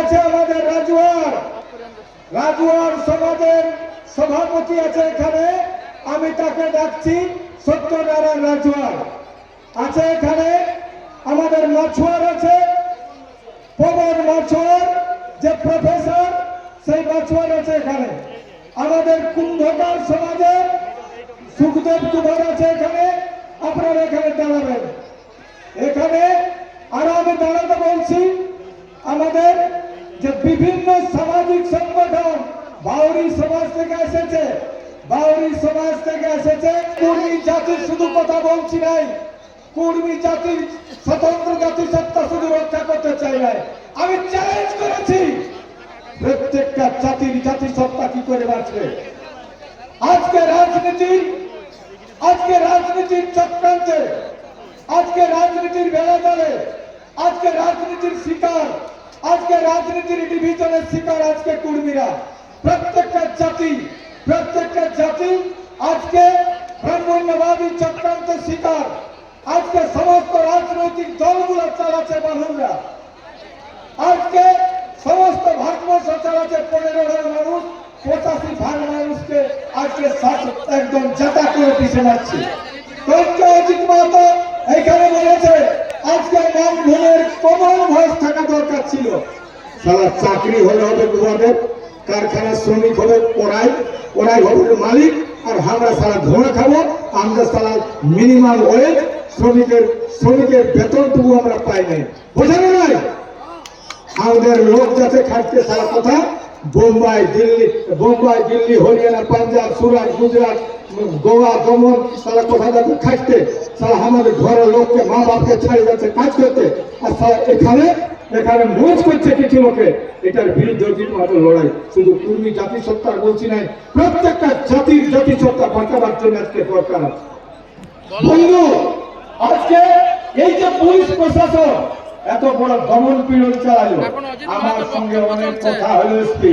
আছে আমাদের রাজুয়ার। রাজুয়ার সমাজের সভাপতি আছে এখানে। আমি তাকে ডাকছি সত্যনারায়ণ রাজুয়ার। আছে এখানে আমাদের মাছুয়ার আছে। পবন মাছুয়ার, যে প্রফেসর, সেই মাছুয়ার আছে এখানে। আমাদের কুম্ভকার সমাজের সুখদেব কুমার আছে এখানে। আপনারা এখানে দাঁড়াবেন। এখানে আরও আমি দাঁড়াতে বলছি, আমাদের যে বিভিন্ন সামাজিক সংগঠন বাউরি সমাজ থেকে এসেছে, বাউরি সমাজ থেকে এসেছে, কুর্মী জাতির শুধু কথা বলছি নাই, কুর্মী জাতির স্বতন্ত্র জাতি সত্তা শুধু রক্ষা করতে চাই নাই। আমি চ্যালেঞ্জ করেছি, প্রত্যেকটা জাতির জাতি সত্তা কি করে বাঁচবে? আজকে রাজনীতির আজকে রাজনীতির চক্রান্তে, আজকে রাজনীতির চলে আজকে রাজনীতির শিকার আজকে রাজনীতির ডিভিশনের শিকার আজকে কুর্মীরা। প্রত্যেকটা জাতি প্রত্যেকটা জাতি আজকে ব্রাহ্মণ্যবাদী চক্রান্তের শিকার। আজকে সমস্ত রাজনৈতিক দলগুলো চালাচ্ছে বাহুরা আজকে সমস্ত ভারতবর্ষ চালাচ্ছে পনেরো ভাগ মানুষ, পঁচাশি ভাগ মানুষকে আজকে একদম জাতা করে পিছিয়ে যাচ্ছে এখানে বলেছে আজকে মানভূমের কমন ভয়েস থাকা দরকার ছিল। সারা চাকরি হলে হবে তোমাদের, কারখানার শ্রমিক হবে ওরাই ওরাই হবে মালিক, আর আমরা সারা ধোঁয়া খাব, আমরা সারা মিনিমাম ওয়েজ শ্রমিকের শ্রমিকের বেতনটুকু আমরা পাই নাই। বোঝানো নাই? আমাদের লোক যাতে খাটতে সারা কথা বোম্বাই, দিল্লি বোম্বাই, দিল্লি, হরিয়ানা, পাঞ্জাব, সুরাট, গুজরাট, গোয়া, দমন, সারা কোথা যাতে খাটতে সারা আমাদের ঘরের লোককে মা বাপকে ছাড়ে যাচ্ছে, কাজ করতে। আর সারা এখানে এখানে মজ করছে কিছু লোকে এটার বিরুদ্ধে কিন্তু আমাদের লড়াই। শুধু কুর্মী জাতি সত্তার বলছি নাই, প্রত্যেকটা জাতির জাতি সত্তা বাঁচাবার জন্য আজকে দরকার আছে। বন্ধু, আজকে এই যে পুলিশ প্রশাসন এত বড় দমন পীড়ন চালালো। আমার সঙ্গে অনেক কথা হলো এসপি।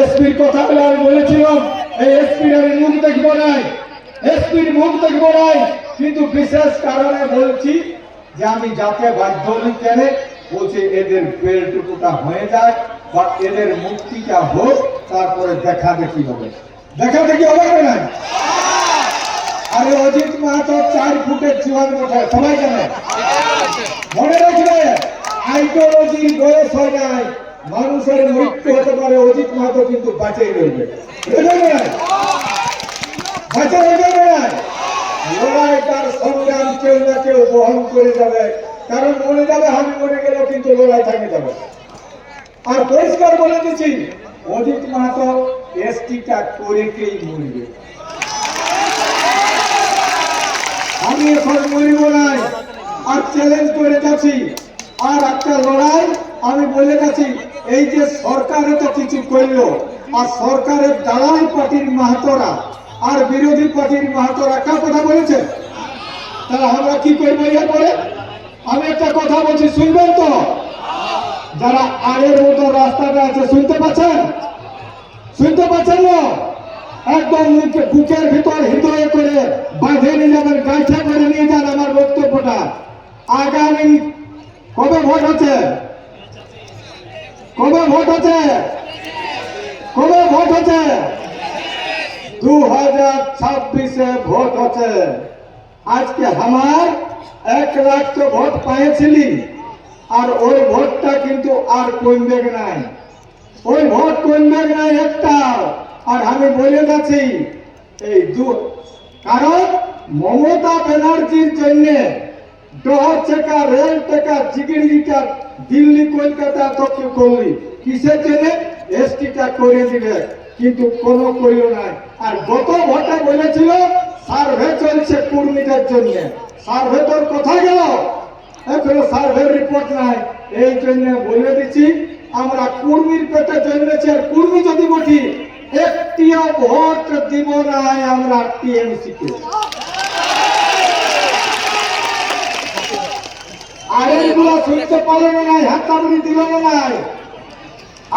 এসপির কথা বলে আমি বলেছিলাম এই এসপির আমি মুখ দেখব নাই এসপির মুখ দেখব নাই কিন্তু বিশেষ কারণে বলছি যে আমি যাতে বাধ্য হই কেন বলছে এদের বেলটুকুটা হয়ে যায় বা এদের মুক্তিটা হোক তারপরে দেখা দেখি হবে। দেখা দেখি হবে না। আরে অজিত মাহাতো চার ফুটের জীবন ওঠে সবাই জানে? মনে রাখবে আইডিওলজির বয়স হয় নাই, মানুষের মৃত্যু হতে পারে, অজিত মাহাতো কিন্তু বাঁচিয়ে রইবে? বাঁচিয়ে লড়াই তার সংগ্রাম কেউ না কেউ বহন করে যাবে। কারণ মনে যাবে আমি মনে গেলেও কিন্তু লড়াই থাকে যাবে আর পরিষ্কার বলে দিচ্ছি, অজিত মাহাতো এসটিটা করেকেই মরবে। আমি এখন মরিব নাই, আর চ্যালেঞ্জ করে যাচ্ছি, আর একটা লড়াই আমি বলে যাচ্ছি, এই যে সরকার এটা কিছু করল, আর সরকারের দালাল পার্টির মাহাতরা, আর বিরোধী পার্টির মাহাতরা কার কথা বলেছে? তাহলে আমরা কি করব এরপরে? আমি একটা কথা বলছি, শুনবেন তো? যারা আগের মতো রাস্তাটা আছে, শুনতে পাচ্ছেন? শুনতে পাচ্ছেন না একদম বুকের ভিতর হৃদয়ে করে বাঁধে নিয়ে যাবেন গাইছা করে নিয়ে যান আমার বক্তব্যটা। আগামী কবে ভোট হচ্ছে? কবে ভোট হচ্ছে? কবে ভোট হচ্ছে? দু হাজার ছাব্বিশে ভোট হচ্ছে। আজকে আমার এক লাখ তো ভোট পাইছিলি, আর ওই ভোটটা কিন্তু আর কমবে নাই। ওই ভোট কমবে নাই একটা আর আমি বলে যাচ্ছি, এই দু, কারণ মমতা ব্যানার্জির জন্য ডহর চেকা, রেল টেকা জিগিরিটা দিল্লি, কলকাতা তো কেউ করলি কিসের জন্য? এসটিটা করে দিবে কিন্তু কোনো করিল নাই। আর গত ভোটে বলেছিল, সার্ভে চলছে কুর্মীদের জন্য। সার্ভে তোর কোথায় গেল? এখনও সার্ভের রিপোর্ট নাই। এই জন্য বলে দিচ্ছি, আমরা কুর্মীর পেটে জন্মেছি, আর কুর্মী যদি বটি একটিও ভোট দিব নাই আমরা টিএমসি কে। আর এইগুলো শুনতে পারল না নাই হাততালি দিল না নাই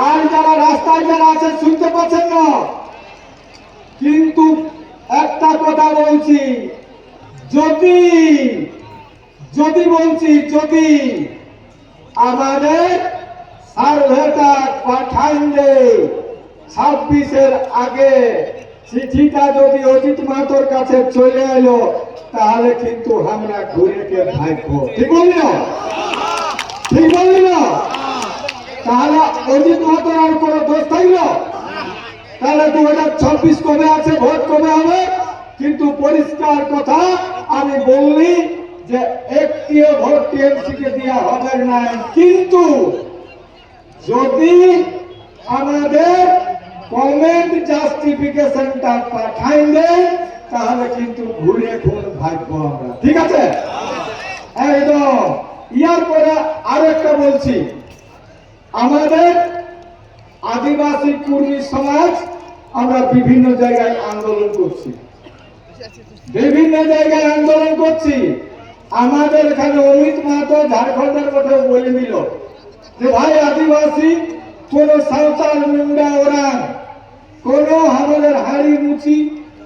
আর যারা রাস্তায় যারা আছে, শুনতে পাচ্ছেন না? কিন্তু একটা কথা বলছি, যদি যদি বলছি, যদি আমাদের সার্ভেটা পাঠাইলে ছাব্বিশের আগে চিঠিটা যদি অজিত মাতোর কাছে চলে এলো, তাহলে কিন্তু আমরা ঘুরে কে ভাইবো ঠিক বলি না? ঠিক বলি না? তাহলে অজিত মাতোর আর কোনো দোষ থাকল? তাহলে দু হাজার ছাব্বিশ কবে আছে, ভোট কবে হবে? কিন্তু পরিষ্কার কথা, আমি বললি যে একটিও ভোট টিএমসি কে দেওয়া হবে না কিন্তু যদি জাস্টিফিকেশনটা পাঠাই দেয়, তাহলে কিন্তু ঘুরে ঘুর ভাগ্য আমরা। ঠিক আছে? একদম। ইয়ার পরে আরেকটা বলছি। আমাদের আদিবাসী কুর্মী সমাজ আমরা বিভিন্ন জায়গায় আন্দোলন করছি। বিভিন্ন জায়গায় আন্দোলন করছি। আমাদের এখানে অমিত মাহাতো ঝাড়খণ্ডের কথা বলে দিল যে, ভাই, আদিবাসী, কোন সাঁওতাল মুন্ডা, ওরাং হাড়ি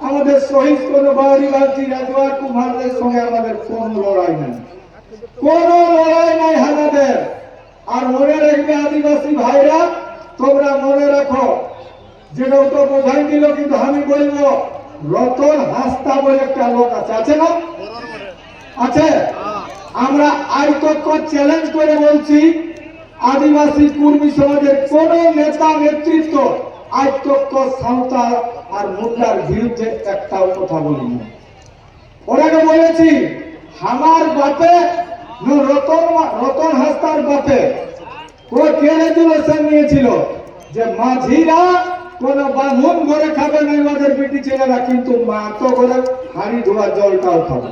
আমাদের শহীদ কোন বালতি রাজওয়ার কুমারদের সঙ্গে আমাদের কোন লড়াই নাই। কোন লড়াই নাই আমাদের আর মনে রাখবে আদিবাসী ভাইরা, তোমরা মনে রাখো যেটা তো বোঝাই দিল, কিন্তু আমি বলব, রতন হাস্তা বলে একটা লোক আছে আছে না? আছে? আমরা আইতক্য চ্যালেঞ্জ করে বলছি, আদিবাসী কুর্মী সমাজের কোন নেতা নেতৃত্ব আইতক্য সাঁওতাল আর মুন্ডার বিরুদ্ধে একটাও কথা বলিনি। ওনাকে বলেছি, আমার বাপে রতন রতন হাস্তার বাপে ও কে রেজুলেশন নিয়েছিল যে মাঝিরা কোন বামুন ঘরে খাবে না আমাদের বেটি ছেলেরা, কিন্তু মা তো করে হাড়ি ধোয়া, জলটাও খাবে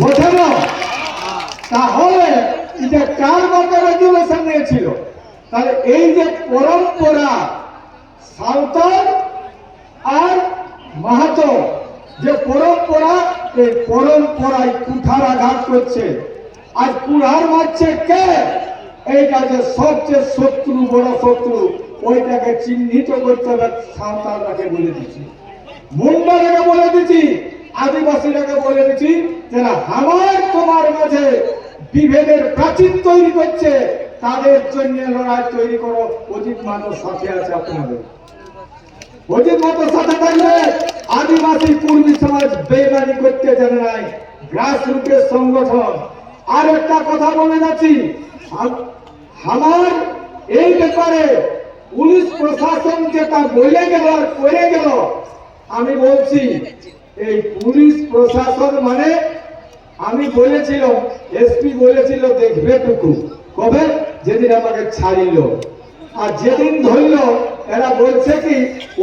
বোঝানো তাহলে এটা কার মতো রেজুলেশন নিয়েছিল? তাহলে এই যে পরম্পরা, সাঁওতাল আর মাহাতো, যে পরম্পরা, এই পরম্পরায় কুঠার আঘাত করছে। আর কুড়ার মারছে কে? এইটা যে সবচেয়ে শত্রু, বড় শত্রু, ওইটাকে চিহ্নিত করতে হবে সাঁওতালটাকে বলে দিচ্ছি। মুন্ডাটাকে বলে দিচ্ছি আদিবাসীটাকে বলে দিচ্ছি, যারা আমার তোমার মাঝে বিভেদের প্রাচীর তৈরি করছে তাদের জন্য লড়াই তৈরি করো। অজিত মানব সাথে আছে আপনাদের। অজিত মাতার সাথে থাকলে আদিবাসী কুর্মী সমাজ বেমানি করতে জানে নাই। গ্রাস রুটের সংগঠন। আর একটা কথা বলে যাচ্ছি আম- আমার এই ব্যাপারে পুলিশ প্রশাসন যেটা বলে গেল করে গেল, আমি বলছি, এই পুলিশ প্রশাসন মানে আমি বলেছিলাম, এসপি বলেছিল, দেখবে টুকু। কবে? যেদিন আমাকে ছাড়িল, আর যেদিন ধরল, এরা বলছে কি,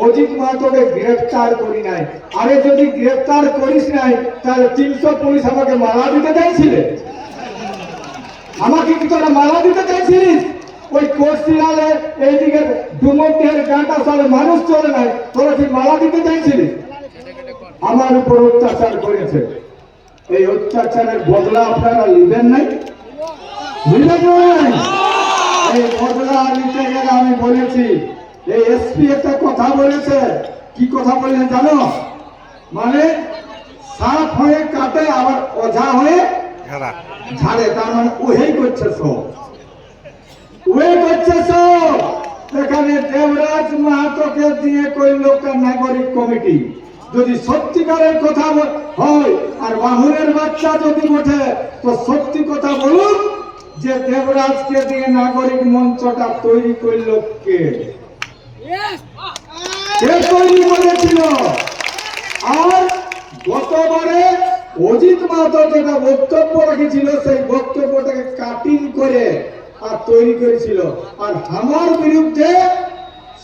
অজিত মাহাতোকে গ্রেফতার করি নাই। আরে যদি গ্রেফতার করিস নাই, তাহলে তিনশো পুলিশ আমাকে মারা দিতে চাইছিলে? আমাকে কি তোরা মারা দিতে চাইছিলিস? ওই কোর্সিলালে এইদিকে ডুমন্টের গাঁটা সালে মানুষ চলে নাই, তোরা কি মারা দিতে চাইছিলিস? আমার উপর অত্যাচার করেছে। এই অত্যাচারের বদলা আপনারা নিবেন নাই? নিবেন নাই? এই বদলা নিতে গেলে আমি বলেছি। এই এসপি একটা কথা বলেছে। কি কথা বললেন জানো? মানে সাপ হয়ে কাটে আবার ওঝা হয়ে ঝাড়া। তার মানে ওহেই করছে সব। ওই করছে সব। এখানে দেবরাজ মাহাতোকে দিয়ে করল নাগরিক কমিটি। যদি সত্যিকারের কথা হয় আর বাহুরের বাচ্চা যদি ওঠে তো সত্যি কথা বলুন। যে দেবরাজকে দিয়ে নাগরিক মঞ্চটা তৈরি করল কে? কে তৈরি করেছিল? আর গতবারে অজিত মাহাতো যেটা বক্তব্য রেখেছিল সেই বক্তব্যটাকে কাটিং করে আর তৈরি করেছিল। আর আমার বিরুদ্ধে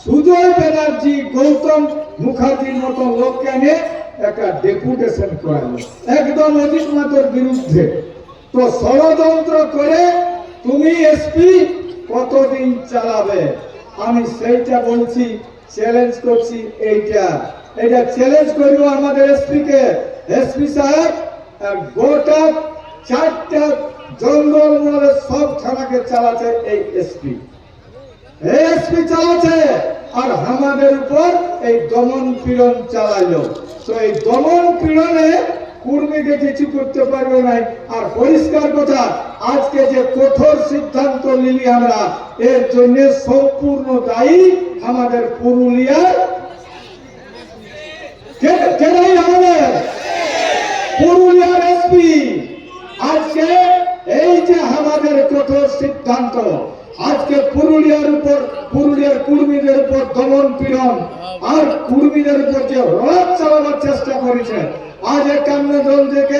সুজয় ব্যানার্জি গৌতম মুখার্জির মতো লোককে এনে একটা ডেপুটেশন করালো। একদম অজিত মাহাতোর বিরুদ্ধে। তো ষড়যন্ত্র করে তুমি এসপি কতদিন চালাবে? আমি সেইটা বলছি চ্যালেঞ্জ করছি এইটা। এটা চ্যালেঞ্জ করব আমাদের এসপি কে এসপি সাহেব গোটা চারটা জঙ্গল মহলে সব থানাকে চালাচ্ছে এই এসপি। এসপি চালাচ্ছে, আর আমাদের উপর এই দমন পীড়ন চালাইলো। তো এই দমন পীড়নে কুর্মীকে কিছু করতে পারবে না। আর পরিষ্কার কথা, আজকে যে কঠোর সিদ্ধান্ত নিলি আমরা, এর জন্য সম্পূর্ণ দায়ী আমাদের পুরুলিয়ার এই যে আমাদের কঠোর সিদ্ধান্ত, আজকে পুরুলিয়ার উপর, পুরুলিয়ার কুর্মীদের উপর আর কুর্মীদের উপর যে চালানোর চেষ্টা করেছে আজ একান্ন দল থেকে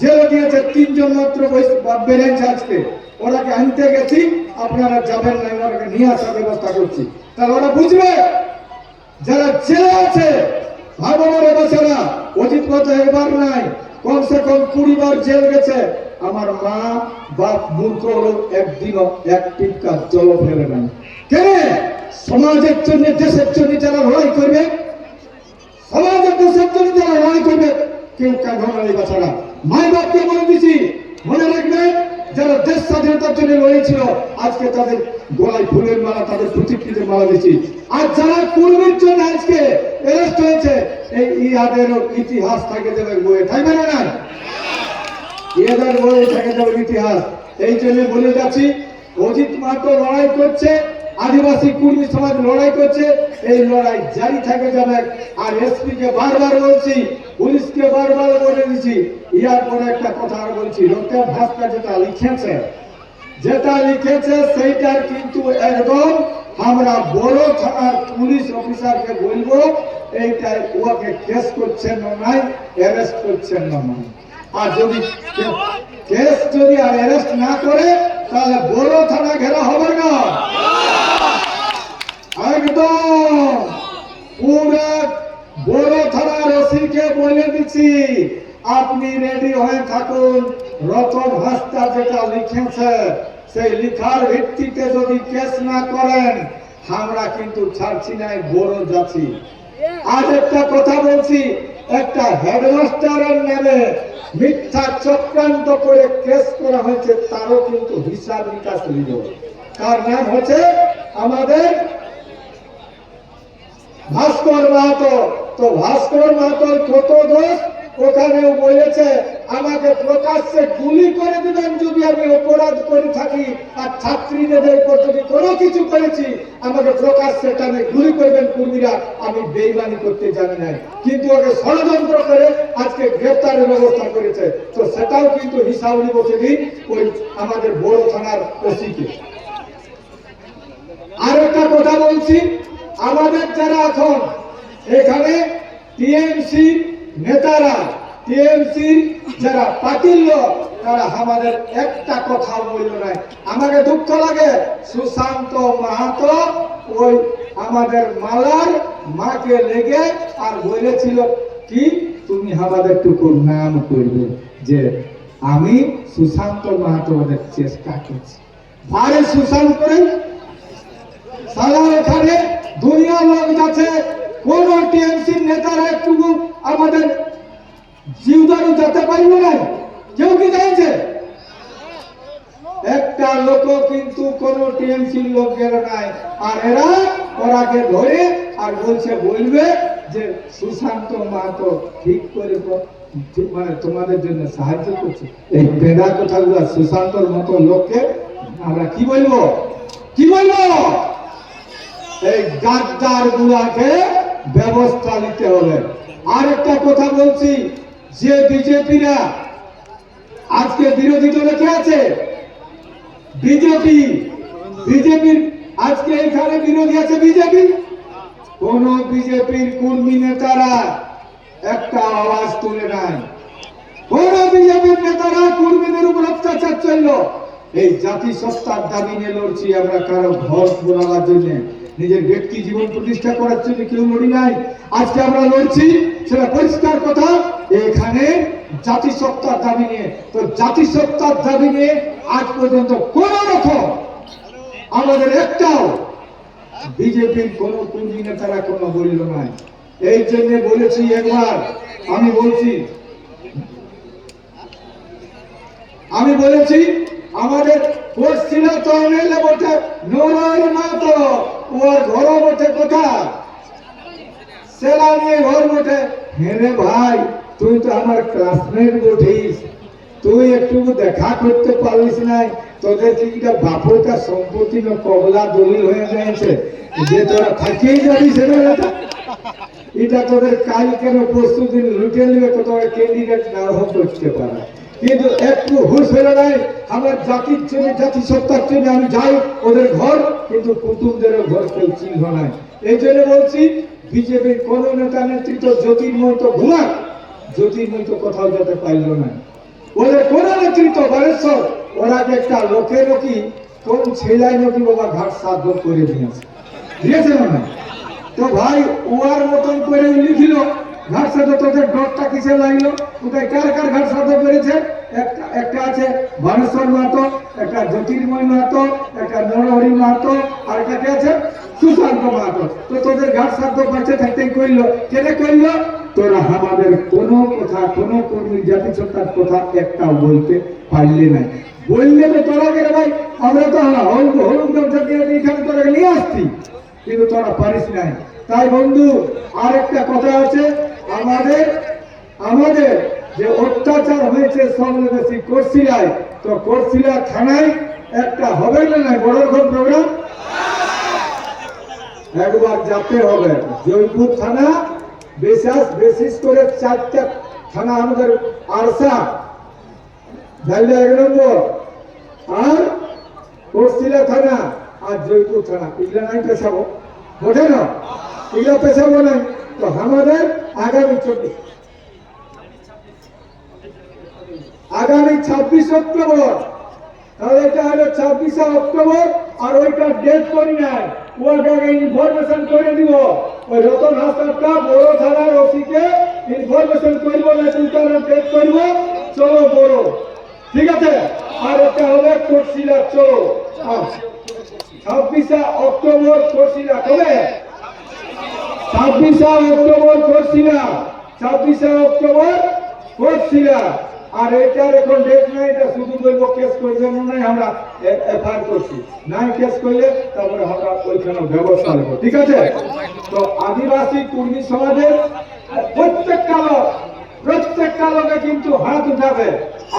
জেলে দিয়েছে তিনজন মাত্র বেড়েছে আজকে। ওরাকে আনতে গেছি, আপনারা যাবেন না ওরাকে নিয়ে আসার ব্যবস্থা করছি। তাহলে ওরা বুঝবে? যারা জেলে আছে ভাগবরে বেচারা অতীত কথা একবার নাই। কমসে কম কুড়ি বার জেল গেছে। আমার মা, বাপ, মূর্খ হলো একদিনও এক টিপকা জল ফেলে নাই। কেন? সমাজের জন্য, দেশের জন্য যারা লড়াই করবে, সমাজের দেশের জন্য যারা লড়াই করবে কেউ কাঁধ নাই বেচারা মাই বাপকে বলে দিছি, মনে রাখবেন যারা দেশ স্বাধীনতার জন্য লড়েছিল, আজকে তাদের গলায় ফুলের মালা, তাদের প্রতিকৃতির মালা দিচ্ছি আর যারা কুর্মীর জন্য আজকে অ্যারেস্ট হয়েছে, এই ইয়াদেরও ইতিহাস থাকে যাবে বইয়ে থাকবে না এদের বইয়ে থাকে যাবে ইতিহাস। এই জন্য বলে যাচ্ছি, অজিত মাত্র লড়াই করছে আদিবাসী কুর্মী সমাজ লড়াই করছে, এই লড়াই জারি থাকে যাবে। আর এসপি কে বারবার বলছি, পুলিশকে বারবার বলে দিচ্ছি, ইয়ার পরে একটা কথা আর বলছি লোকের ভাস্কর যেটা লিখেছে যেটা লিখেছে সেইটার কিন্তু একদম আমরা বড় থানার পুলিশ অফিসারকে বলব, এইটাই ওকে কেস করছেন নাই অ্যারেস্ট করছেন না আর যদি কেস যদি আর অ্যারেস্ট না করে, তাহলে বড় থানা ঘেরা হবে না। একদম। আপনি রেডি হয়ে থাকুন। রতন হাস্তা যেটা লিখেছে, সেই লিখার ভিত্তিতে যদি কেস না করেন, আমরা কিন্তু ছাড়ছি নাই বড় যাচ্ছি। আজ একটা কথা বলছি, একটা হেডমাস্টারের নামে মিথ্যা চক্রান্ত করে কেস করা হয়েছে, তারও কিন্তু হিসাব নিকাশ নিল তার নাম হচ্ছে আমাদের ভাস্কর মাহাতো। তো ভাস্কর মাহাতোর কত দোষ? ওখানেও বলেছে, আমাকে প্রকাশ্যে গুলি করে দিবেন যদি আমি অপরাধ করে থাকি। আর ছাত্রীদের উপর যদি কোনো কিছু করেছি, আমাকে প্রকাশ্যে টানে গুলি করবেন কর্মীরা। আমি বেইমানি করতে জানি নাই। কিন্তু ওকে ষড়যন্ত্র করে আজকে গ্রেপ্তারের ব্যবস্থা করেছে। তো সেটাও কিন্তু হিসাব বসে দিন ওই আমাদের বড় থানার ওসিকে। আর একটা কথা বলছি আমাদের যারা এখন এখানে টিএমসি নেতারা টিএমসি যারা পার্টির লোক, তারা আমাদের একটা কথা বলল নাই। আমাকে দুঃখ লাগে, সুশান্ত মাহাতো ওই আমাদের মালার মাকে লেগে আর বলেছিল, কি? তুমি আমাদের টুকু নাম করবে যে আমি সুশান্ত মাহাতো ওদের চেষ্টা করছি। আরে সুশান্ত করেন সারা এখানে। দুনিয়া লোক যাচ্ছে। কোন টিএমসি নেতারা একটু আমাদের জিউদারু যেতে পারবে না? কেউ কি জানছে? একটা লোক কিন্তু কোন টিএমসির লোক গেল নাই। আর এরা ওরাকে ধরে আর বলছে, বলবে যে সুশান্ত মাহাতো ঠিক করে মানে তোমাদের জন্য সাহায্য করছে। এই বেদা কথাগুলো সুশান্তর মতো লোককে আমরা কি বলব? কি বলব? এই গাদ্দার গুলাকে ব্যবস্থা নিতে হবে। আর একটা কথা বলছি, যে বিজেপিরা আজকে বিরোধী দলে কে আছে? বিজেপি। বিজেপির আজকে এখানে বিরোধী আছে বিজেপি? কোন বিজেপির কর্মী নেতারা একটা আওয়াজ তুলে নাই কোন বিজেপির নেতারা কর্মীদের উপর অত্যাচার চলল এই জাতি সত্তার দাবি নিয়ে লড়ছি আমরা কারও ঘর বোনাবার জন্য। নিজের ব্যক্তি জীবন প্রতিষ্ঠা করার জন্য কেউ লড়ি নাই। আজকে আমরা লড়ছি, সেটা পরিষ্কার কথা। এখানে জাতি সত্তার দাবি নিয়ে, তো জাতি সত্তার দাবি নিয়ে আজ পর্যন্ত কোন রকম আমাদের একটাও বিজেপির কোন কর্মী নেতারা কোনো বলিল নাই। এই জন্য বলেছি একবার, আমি বলছি, আমি বলেছি, আমাদের কোর্স ছিল তো এমএলএ বটে নরই তো ওর ঘর বটে কোথা সেলা নিয়ে ঘর বটে হেরে ভাই, তুই তো আমার ক্লাসমেট বটিস তুই একটু দেখা করতে পারিস নাই। তোদের কি এটা বাপরটা সম্পত্তি কবলা দলিল হয়ে গেছে? যে তোরা থাকিয়ে যাবি সেটা এটা। তোদের কাল কেন পরশু দিন লুটে নিবে তো তোরা ক্যান্ডিডেট নাও করতে পারে কিন্তু একটু হুশ হয়ে নাই আমার জাতির জন্য জাতি সত্তার জন্য আমি যাই ওদের ঘর, কিন্তু কুটুমদের ঘর কেউ চিহ্ন নাই এই জন্য বলছি, বিজেপির কোন নেতা নেতৃত্ব জ্যোতির্ময় তো ঘুমাক জ্যোতির্ময় তো কোথাও যেতে পারল না। ওদের কোন নেতৃত্ব, বালেশ্বর, ওরা একটা লোকে কি কোন ছেলাই নাকি বাবা ঘাট সাধ্য করে দিয়েছে। দিয়েছে না না? তো ভাই উয়ার মতন করে লিখিল ঘাট সাথে তোদের ডটটা কিসে লাগল? কোথায় কার কার ঘাট সাথে করেছে? একটা একটা আছে বানেশ্বর মাহাতো, একটা জ্যোতির্ময় মাহাতো, একটা নরহরি মাহাতো, আর একটা কে আছে? সুশান্ত মাহাতো। তো তোদের ঘাট সাধ্য বাঁচে থাকতে করল কেনে করল তোরা আমাদের কোনো কথা, কোনো কর্মী জাতি সত্তার কথা একটা বলতে পারলে না। বললে তো তোরা গেলে ভাই? আমরা তো হলুদ হলুদ এখানে তোরা নিয়ে আসছি। কিন্তু তোরা পারিস নাই। তাই বন্ধু আর একটা কথা আছে। আমাদের আমাদের যে অত্যাচার হয়েছে সমাবেশী করছিলায় তো করছিলা থানায় একটা হবে না বড় রকম প্রোগ্রাম একবার যেতে হবে। জয়পুর থানা বিশেষ বিশেষ করে চারটা থানা আমাদের আরসা ঝালদা এক নম্বর, আর কোর্সিলা থানা আর জয়পুর থানা। এগুলা নাই পেশাবো বোঝে না? এগুলা পেশাবো নাই? তো আমাদের আগামী চব্বিশ। আগামী ছাব্বিশ অক্টোবর। তাহলে এটা হলো ছাব্বিশে অক্টোবর, আর ওইটা ডেট করি নাই। ইনফরমেশন করে দিব। ওই রতন হাসপাতটা বড় থানার ওসিকে ইনফরমেশন করব না ডেট করব। চলো বড়। ঠিক আছে? আর একটা হবে কোর্সিলা চলো। ছাব্বিশে অক্টোবর কোর্সিলা কবে ছাব্বিশে অক্টোবর করছিলা ছাব্বিশে অক্টোবর করছিলা আর এটার এখন ডেট নাই এটা শুধু কেস আমরা এফআইআর করছি। নাই কেস করলে তারপরে আমরা ওইখানে ব্যবস্থা নেব। ঠিক আছে? তো আদিবাসী কর্মী সমাজের প্রত্যেকটা লোক, প্রত্যেকটা লোকে কিন্তু হাত উঠাবে।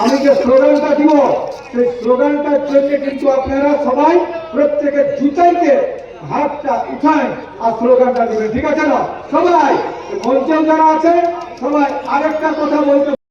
আমি যে স্লোগানটা দিব, সেই স্লোগানটার জন্য কিন্তু আপনারা সবাই প্রত্যেকের জুতাইতে হাতটা উঠায় আর স্লোগানটা দিবেন ঠিক আছে না? সবাই মঞ্চে যারা আছে, সবাই আরেকটা কথা বলতে